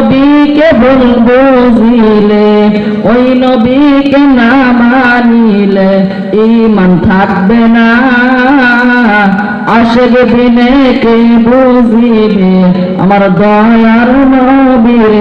নবীকে ভুল বুঝিলে, ওই নবীকে না মানিলে ইমান থাকবে না। আশেক দিনে কে বুঝিবে, আমার দয়ার নবীর